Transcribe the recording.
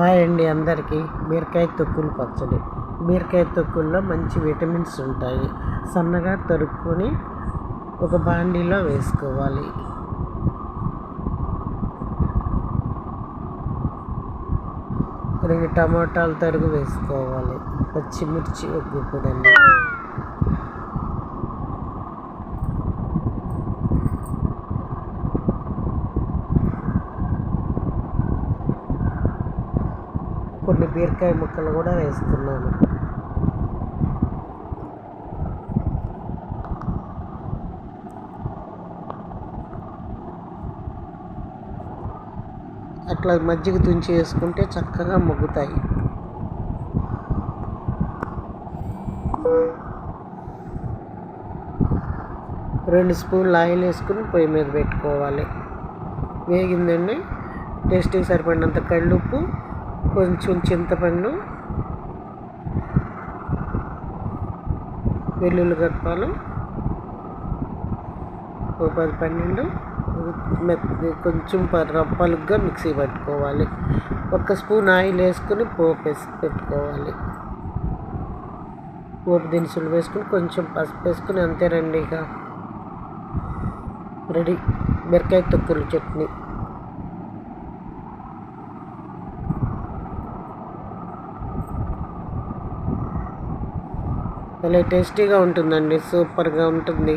Hi అండి అందరికీ. బీరకాయ తొక్కులు పచ్చడి. బీరకాయ తొక్కుల్లో మంచి విటమిన్స్ ఉంటాయి. సన్నగా తరుక్కొని ఒక బాండీలో వేసుకోవాలి. రెండు టమాటాలు తరుగు వేసుకోవాలి. పచ్చిమిర్చి ఒక గుప్పుడండి కొన్ని బీరకాయ ముక్కలు కూడా వేస్తున్నాను. అట్లా మజ్జిగ తుంచి వేసుకుంటే చక్కగా మొగ్గుతాయి. రెండు స్పూన్లు ఆయిల్ వేసుకుని పొయ్యి మీద పెట్టుకోవాలి. వేగిందండి టేస్ట్కి సరిపడినంత కళ్ళుప్పు కొంచెం చింతపండు వెల్లుల్లి గడపాలు ఓ పది పన్నెండు. మెత్త కొంచెం రప్పలుగా మిక్సీ పట్టుకోవాలి. ఒక స్పూన్ ఆయిల్ వేసుకుని పోపు వేసి పెట్టుకోవాలి. పోపు దినుసులు వేసుకుని కొంచెం పసుపు వేసుకుని అంతేనండి ఇక. రెడీ. బీరకాయ తొక్కులు చట్నీ. భలే టేస్టీగా ఉంటుందండి. సూపర్గా ఉంటుంది.